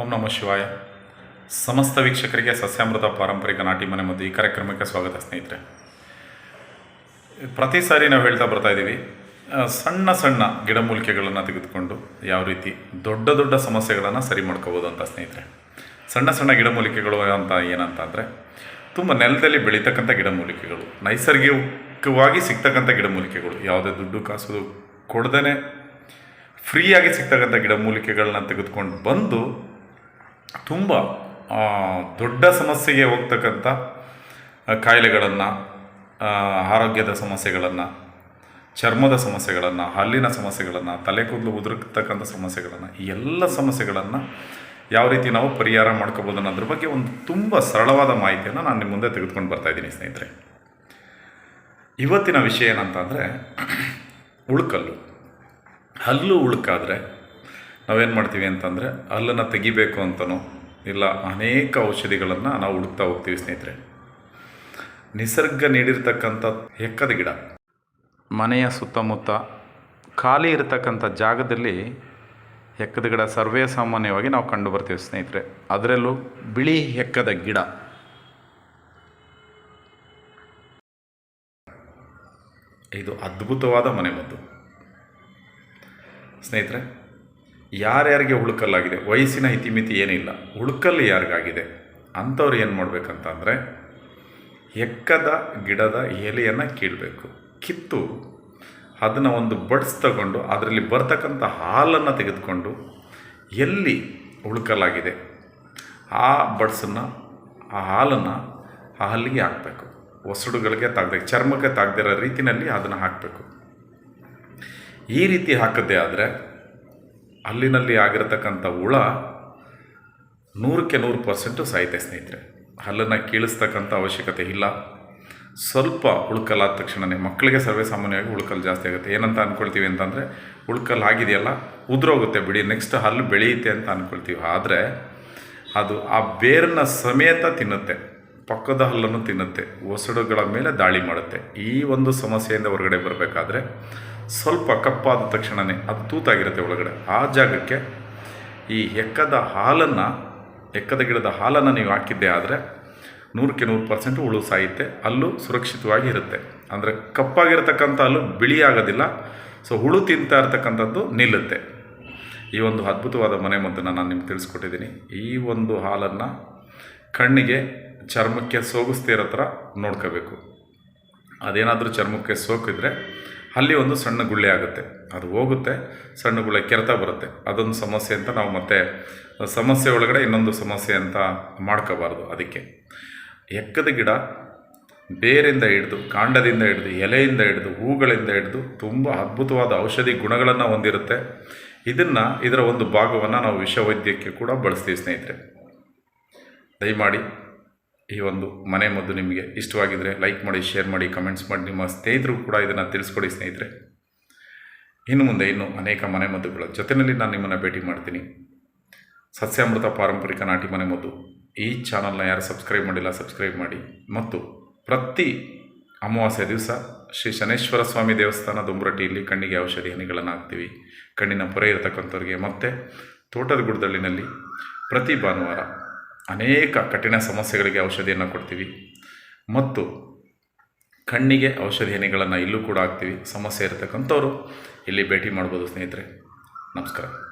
ಓಂ ನಮಃ ಶಿವಾಯ. ಸಮಸ್ತ ವೀಕ್ಷಕರಿಗೆ ಸಸ್ಯಾಮೃತ ಪಾರಂಪರಿಕ ನಾಟಿ ಮನೆ ಮತ್ತು ಈ ಕಾರ್ಯಕ್ರಮಕ್ಕೆ ಸ್ವಾಗತ ಸ್ನೇಹಿತರೆ. ಪ್ರತಿ ಸಾರಿ ನಾವು ಹೇಳ್ತಾ ಬರ್ತಾ ಇದ್ದೀವಿ. ಸಣ್ಣ ಸಣ್ಣ ಗಿಡಮೂಲಿಕೆಗಳನ್ನು ತೆಗೆದುಕೊಂಡು ಯಾವ ರೀತಿ ದೊಡ್ಡ ದೊಡ್ಡ ಸಮಸ್ಯೆಗಳನ್ನು ಸರಿ ಮಾಡ್ಕೋಬೋದು ಅಂತ ಸ್ನೇಹಿತರೆ. ಸಣ್ಣ ಸಣ್ಣ ಗಿಡಮೂಲಿಕೆಗಳು ಅಂತ ಏನಂತ ಅಂದರೆ ತುಂಬ ನೆಲದಲ್ಲಿ ಬೆಳೀತಕ್ಕಂಥ ಗಿಡಮೂಲಿಕೆಗಳು, ನೈಸರ್ಗಿಕವಾಗಿ ಸಿಗ್ತಕ್ಕಂಥ ಗಿಡಮೂಲಿಕೆಗಳು. ಯಾವುದೇ ದುಡ್ಡು ಕಾಸು ಕೊಡ್ದೇ ಫ್ರೀಯಾಗಿ ಸಿಗ್ತಕ್ಕಂಥ ಗಿಡಮೂಲಿಕೆಗಳನ್ನ ತೆಗೆದುಕೊಂಡು ಬಂದು ತುಂಬ ದೊಡ್ಡ ಸಮಸ್ಯೆಗೆ ಹೋಗ್ತಕ್ಕಂಥ ಕಾಯಿಲೆಗಳನ್ನು ಆರೋಗ್ಯದ ಸಮಸ್ಯೆಗಳನ್ನು, ಚರ್ಮದ ಸಮಸ್ಯೆಗಳನ್ನು, ಹಲ್ಲಿನ ಸಮಸ್ಯೆಗಳನ್ನು, ತಲೆ ಕೂದಲು ಉದುರ್ತಕ್ಕಂಥ ಸಮಸ್ಯೆಗಳನ್ನು, ಈ ಎಲ್ಲ ಸಮಸ್ಯೆಗಳನ್ನು ಯಾವ ರೀತಿ ನಾವು ಪರಿಹಾರ ಮಾಡ್ಕೋಬೋದು ಅನ್ನೋದ್ರ ಬಗ್ಗೆ ಒಂದು ತುಂಬ ಸರಳವಾದ ಮಾಹಿತಿಯನ್ನು ನಾನು ನಿಮ್ಮ ಮುಂದೆ ತೆಗೆದುಕೊಂಡು ಬರ್ತಾ ಇದ್ದೀನಿ ಸ್ನೇಹಿತರೆ. ಇವತ್ತಿನ ವಿಷಯ ಏನಂತಂದರೆ, ಉಳ್ಕಲ್ಲು. ಹಲ್ಲು ಉಳುಕಾದರೆ ನಾವೇನು ಮಾಡ್ತೀವಿ ಅಂತಂದರೆ ಹಲ್ಲನ್ನು ತೆಗಿಬೇಕು ಅಂತನೋ ಇಲ್ಲ ಅನೇಕ ಔಷಧಿಗಳನ್ನು ನಾವು ಹುಡುಕ್ತಾ ಹೋಗ್ತೀವಿ ಸ್ನೇಹಿತರೆ. ನಿಸರ್ಗ ನೀಡಿರ್ತಕ್ಕಂಥ ಹೆಕ್ಕದ ಗಿಡ. ಮನೆಯ ಸುತ್ತಮುತ್ತ ಖಾಲಿ ಇರತಕ್ಕಂಥ ಜಾಗದಲ್ಲಿ ಹೆಕ್ಕದ ಗಿಡ ಸರ್ವೇ ಸಾಮಾನ್ಯವಾಗಿ ನಾವು ಕಂಡು ಬರ್ತೀವಿ ಸ್ನೇಹಿತರೆ. ಅದರಲ್ಲೂ ಬಿಳಿ ಹೆಕ್ಕದ ಗಿಡ. ಇದು ಅದ್ಭುತವಾದ ಮನೆಮದ್ದು. ಸ್ನೇಹಿತರೆ ಯಾರ್ಯಾರಿಗೆ ಹುಳುಕಲ್ಲಾಗಿದೆ? ವಯಸ್ಸಿನ ಇತಿಮಿತಿ ಏನಿಲ್ಲ. ಹುಳುಕಲ್ಲು ಯಾರಿಗಾಗಿದೆ? ಅಂಥವ್ರು ಏನು ಮಾಡಬೇಕಂತ ಅಂದರೆ ಎಕ್ಕದ ಗಿಡದ ಎಲೆಯನ್ನು ಕೀಳಬೇಕು. ಕಿತ್ತು ಅದನ್ನು ಒಂದು ಬಡ್ಸ್ ತಗೊಂಡು ಅದರಲ್ಲಿ ಬರ್ತಕ್ಕಂಥ ಹಾಲನ್ನು ತೆಗೆದುಕೊಂಡು ಎಲ್ಲಿ ಉಳುಕಲಾಗಿದೆ ಆ ಬಡ್ಸನ್ನು ಆ ಹಾಲನ್ನು ಆ ಹಲ್ಲಿಗೆ ಹಾಕಬೇಕು. ಒಸಡುಗಳಿಗೆ ತಾಗದೆ, ಚರ್ಮಕ್ಕೆ ತಾಗದಿರೋ ರೀತಿಯಲ್ಲಿ ಅದನ್ನು ಹಾಕಬೇಕು. ಈ ರೀತಿ ಹಾಕದ್ದೇ ಆದರೆ ಹಲ್ಲಿನಲ್ಲಿ ಆಗಿರತಕ್ಕಂಥ ಹುಳ ನೂರಕ್ಕೆ ನೂರು ಪರ್ಸೆಂಟು ಸಾಯುತ್ತೆ ಸ್ನೇಹಿತರೆ. ಹಲ್ಲನ್ನು ಕೀಳಿಸ್ತಕ್ಕಂಥ ಅವಶ್ಯಕತೆ ಇಲ್ಲ. ಸ್ವಲ್ಪ ಉಳ್ಕಲ್ಲಾದ ತಕ್ಷಣವೇ ಮಕ್ಕಳಿಗೆ ಸರ್ವೇ ಸಾಮಾನ್ಯವಾಗಿ ಉಳ್ಕಲ್ ಜಾಸ್ತಿ ಆಗುತ್ತೆ. ಏನಂತ ಅಂದ್ಕೊಳ್ತೀವಿ ಅಂತಂದರೆ ಉಳ್ಕಲ್ ಆಗಿದೆಯಲ್ಲ, ಉದುರೋಗುತ್ತೆ ಬಿಡಿ ನೆಕ್ಸ್ಟ್ ಹಲ್ಲು ಬೆಳೆಯುತ್ತೆ ಅಂತ ಅಂದ್ಕೊಳ್ತೀವಿ ಆದರೆ ಅದು ಆ ಬೇರನ್ನ ಸಮೇತ ತಿನ್ನುತ್ತೆ, ಪಕ್ಕದ ಹಲ್ಲನ್ನು ತಿನ್ನುತ್ತೆ, ಒಸಡುಗಳ ಮೇಲೆ ದಾಳಿ ಮಾಡುತ್ತೆ. ಈ ಒಂದು ಸಮಸ್ಯೆಯಿಂದ ಹೊರಗಡೆ ಬರಬೇಕಾದ್ರೆ ಸ್ವಲ್ಪ ಕಪ್ಪಾದ ತಕ್ಷಣವೇ ಅದು ತೂತಾಗಿರುತ್ತೆ ಒಳಗಡೆ. ಆ ಜಾಗಕ್ಕೆ ಈ ಎಕ್ಕದ ಹಾಲನ್ನು, ಎಕ್ಕದ ಗಿಡದ ಹಾಲನ್ನು ನೀವು ಹಾಕಿದ್ದೆ ಆದರೆ ನೂರಕ್ಕೆ ನೂರು ಪರ್ಸೆಂಟ್ ಹುಳು ಸಾಯುತ್ತೆ. ಅಲ್ಲೂ ಸುರಕ್ಷಿತವಾಗಿ ಇರುತ್ತೆ. ಅಂದರೆ ಕಪ್ಪಾಗಿರ್ತಕ್ಕಂಥ ಹಲ್ಲು ಬಿಳಿ ಆಗೋದಿಲ್ಲ ಸೊ ಹುಳು ತಿಂತಾ ಇರ್ತಕ್ಕಂಥದ್ದು ನಿಲ್ಲುತ್ತೆ. ಈ ಒಂದು ಅದ್ಭುತವಾದ ಮನೆ ಮದ್ದನ್ನು ನಾನು ನಿಮ್ಗೆ ತಿಳಿಸ್ಕೊಟ್ಟಿದ್ದೀನಿ. ಈ ಒಂದು ಹಾಲನ್ನು ಕಣ್ಣಿಗೆ ಚರ್ಮಕ್ಕೆ ಸೋಗಿಸ್ತಿರೋ ಥರ ನೋಡ್ಕೋಬೇಕು. ಅದೇನಾದರೂ ಚರ್ಮಕ್ಕೆ ಸೋಕಿದ್ರೆ ಅಲ್ಲಿ ಒಂದು ಸಣ್ಣ ಗುಳ್ಳೆ ಆಗುತ್ತೆ. ಅದು ಹೋಗುತ್ತೆ, ಸಣ್ಣ ಗುಳ್ಳೆ ಕೆರೆತ ಬರುತ್ತೆ. ಅದೊಂದು ಸಮಸ್ಯೆ ಅಂತ ನಾವು ಮತ್ತೆ, ಸಮಸ್ಯೆ ಒಳಗಡೆ ಇನ್ನೊಂದು ಸಮಸ್ಯೆ ಅಂತ ಮಾಡ್ಕೋಬಾರ್ದು ಅದಕ್ಕೆ. ಎಕ್ಕದ ಗಿಡ ಬೇರಿಂದ ಹಿಡಿದು, ಕಾಂಡದಿಂದ ಹಿಡಿದು, ಎಲೆಯಿಂದ ಹಿಡಿದು, ಹೂಗಳಿಂದ ಹಿಡಿದು ತುಂಬ ಅದ್ಭುತವಾದ ಔಷಧಿ ಗುಣಗಳನ್ನು ಹೊಂದಿರುತ್ತೆ. ಇದನ್ನು, ಇದರ ಒಂದು ಭಾಗವನ್ನು ನಾವು ವಿಷವೈದ್ಯಕ್ಕೆ ಕೂಡ ಬಳಸ್ತೀವಿ ಸ್ನೇಹಿತರೆ. ದಯಮಾಡಿ ಈ ಒಂದು ಮನೆ ಮದ್ದು ನಿಮಗೆ ಇಷ್ಟವಾಗಿದ್ದರೆ ಲೈಕ್ ಮಾಡಿ ಶೇರ್ ಮಾಡಿ ಕಮೆಂಟ್ಸ್ ಮಾಡಿ, ನಿಮ್ಮ ಸ್ನೇಹಿತರು ಕೂಡ ಇದನ್ನು ತಿಳಿಸ್ಕೊಡಿ ಸ್ನೇಹಿತರೆ. ಇನ್ನು ಮುಂದೆ ಇನ್ನೂ ಅನೇಕ ಮನೆ ಮದ್ದುಗಳ ಜೊತೆಯಲ್ಲಿ ನಾನು ನಿಮ್ಮನ್ನು ಭೇಟಿ ಮಾಡ್ತೀನಿ. ಸಸ್ಯಾಮೃತ ಪಾರಂಪರಿಕ ನಾಟಿ ಮನೆ ಮದ್ದು. ಈ ಚಾನಲ್ನ ಯಾರು ಸಬ್ಸ್ಕ್ರೈಬ್ ಮಾಡಿಲ್ಲ ಸಬ್ಸ್ಕ್ರೈಬ್ ಮಾಡಿ. ಮತ್ತು ಪ್ರತಿ ಅಮಾವಾಸ್ಯ ದಿವಸ ಶ್ರೀ ಶನೇಶ್ವರ ಸ್ವಾಮಿ ದೇವಸ್ಥಾನ ದುಂಬ್ರಟ್ಟಿಯಲ್ಲಿ ಕಣ್ಣಿಗೆ ಔಷಧಿ ಹನಿಗಳನ್ನು ಹಾಕ್ತೀವಿ. ಕಣ್ಣಿನ ಪೊರೆ ಇರತಕ್ಕಂಥವ್ರಿಗೆ ಮತ್ತು ತೋಟದ ಗುಡ್ದಳ್ಳಿನಲ್ಲಿ ಪ್ರತಿ ಭಾನುವಾರ ಅನೇಕ ಕಠಿಣ ಸಮಸ್ಯೆಗಳಿಗೆ ಔಷಧಿಯನ್ನು ಕೊಡ್ತೀವಿ. ಮತ್ತು ಕಣ್ಣಿಗೆ ಔಷಧಿ ಹನಿಗಳನ್ನು ಇಲ್ಲೂ ಕೂಡ ಹಾಕ್ತೀವಿ. ಸಮಸ್ಯೆ ಇರತಕ್ಕಂಥವ್ರು ಇಲ್ಲಿ ಭೇಟಿ ಮಾಡ್ಬೋದು ಸ್ನೇಹಿತರೆ. ನಮಸ್ಕಾರ.